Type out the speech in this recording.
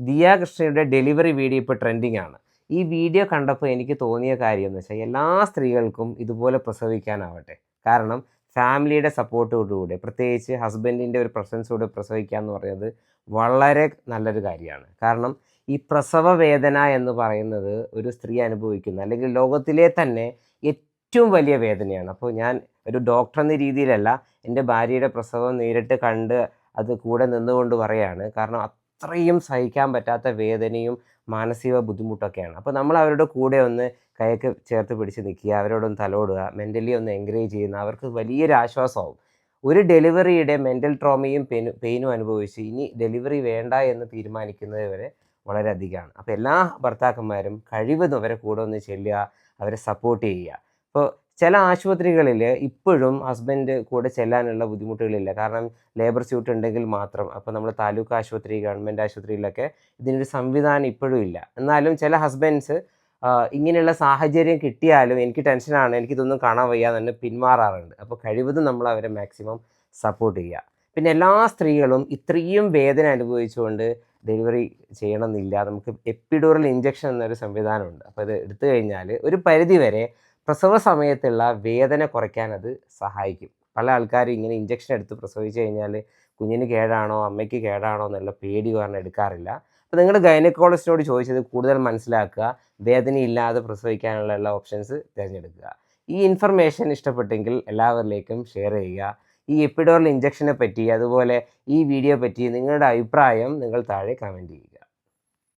ദിയ കൃഷ്ണയുടെ delivery video ഇപ്പോൾ trending ആണ് ഈ വീഡിയോ കണ്ടപ്പോൾ എനിക്ക് തോന്നിയ കാര്യം എന്ന് വെച്ചാൽ എല്ലാ സ്ത്രീകൾക്കും ഇതുപോലെ പ്രസവിക്കാനാവട്ടെ. കാരണം ഫാമിലിയുടെ സപ്പോർട്ടോടുകൂടെ പ്രത്യേകിച്ച് ഹസ്ബൻഡിന്റെ ഒരു പ്രസൻസോടെ പ്രസവിക്കുക എന്ന് പറയുന്നത് വളരെ നല്ലൊരു കാര്യമാണ്. കാരണം ഈ പ്രസവ വേദന എന്ന് പറയുന്നത് ഒരു സ്ത്രീ അനുഭവിക്കുന്ന അല്ലെങ്കിൽ ലോകത്തിലെ തന്നെ ഏറ്റവും വലിയ വേദനയാണ്. അപ്പോൾ ഞാൻ ഒരു ഡോക്ടർ എന്ന രീതിയിലല്ല എന്റെ ഭാര്യയുടെ പ്രസവം നേരിട്ട് കണ്ട് അത് കൂടെ നിന്നുകൊണ്ട് പറയാണ്. കാരണം അത്രയും സഹിക്കാൻ പറ്റാത്ത വേദനയും മാനസിക ബുദ്ധിമുട്ടൊക്കെയാണ്. അപ്പോൾ നമ്മൾ അവരുടെ കൂടെ ഒന്ന് കൈയൊക്കെ ചേർത്ത് പിടിച്ച് നിൽക്കുക അവരോടൊന്ന് തലോടുക മെന്റലി ഒന്ന് എൻകറേജ് ചെയ്യുന്ന അവർക്ക് വലിയൊരു ആശ്വാസമാവും. ഒരു ഡെലിവറിയുടെ മെന്റൽ ട്രോമയും പെയിനും പെയിനും അനുഭവിച്ച് ഇനി ഡെലിവറി വേണ്ട എന്ന് തീരുമാനിക്കുന്നത് വരെ വളരെയധികമാണ്. അപ്പോൾ എല്ലാ ഭർത്താക്കന്മാരും കഴിവതും അവരെ കൂടെ ഒന്ന് ചെല്ലുക അവരെ സപ്പോർട്ട് ചെയ്യുക. ഇപ്പോൾ ചില ആശുപത്രികളിൽ ഇപ്പോഴും ഹസ്ബൻഡ് കൂടെ ചെല്ലാനുള്ള ബുദ്ധിമുട്ടുകളില്ല. കാരണം ലേബർ സ്യൂട്ട് ഉണ്ടെങ്കിൽ മാത്രം. അപ്പോൾ നമ്മൾ താലൂക്ക് ആശുപത്രി ഗവൺമെന്റ് ആശുപത്രിയിലൊക്കെ ഇതിനൊരു സംവിധാനം ഇപ്പോഴും ഇല്ല. എന്നാലും ചില ഹസ്ബൻഡ്സ് ഇങ്ങനെയുള്ള സാഹചര്യം കിട്ടിയാലും എനിക്ക് ടെൻഷനാണ് എനിക്കിതൊന്നും കാണാൻ വയ്യ തന്നെ പിന്മാറാറുണ്ട്. അപ്പോൾ കഴിവതും നമ്മൾ അവരെ മാക്സിമം സപ്പോർട്ട് ചെയ്യുക. പിന്നെ എല്ലാ സ്ത്രീകളും ഇത്രയും വേദന അനുഭവിച്ചുകൊണ്ട് ഡെലിവറി ചെയ്യണമെന്നില്ല. നമുക്ക് എപ്പിഡോറൽ ഇഞ്ചക്ഷൻ എന്നൊരു സംവിധാനമുണ്ട്. അപ്പോൾ ഇത് എടുത്തു കഴിഞ്ഞാൽ ഒരു പരിധി വരെ പ്രസവ സമയത്തുള്ള വേദന കുറയ്ക്കാൻ അത് സഹായിക്കും. പല ആൾക്കാരും ഇങ്ങനെ ഇഞ്ചക്ഷൻ എടുത്ത് പ്രസവിച്ച് കഴിഞ്ഞാൽ കുഞ്ഞിന് കേടാണോ അമ്മയ്ക്ക് കേടാണോ എന്നുള്ള പേടി കാരണം എടുക്കാറില്ല. അപ്പോൾ നിങ്ങൾ ഗൈനക്കോളജിസ്റ്റിനോട് ചോദിച്ചത് കൂടുതൽ മനസ്സിലാക്കുക വേദനയില്ലാതെ പ്രസവിക്കാനുള്ള എല്ലാ ഓപ്ഷൻസ് തിരഞ്ഞെടുക്കുക. ഈ ഇൻഫർമേഷൻ ഇഷ്ടപ്പെട്ടെങ്കിൽ എല്ലാവരിലേക്കും ഷെയർ ചെയ്യുക. ഈ എപ്പിഡോറൽ ഇഞ്ചക്ഷനെ പറ്റി അതുപോലെ ഈ വീഡിയോ പറ്റി നിങ്ങളുടെ അഭിപ്രായം നിങ്ങൾ താഴെ കമന്റ് ചെയ്യുക.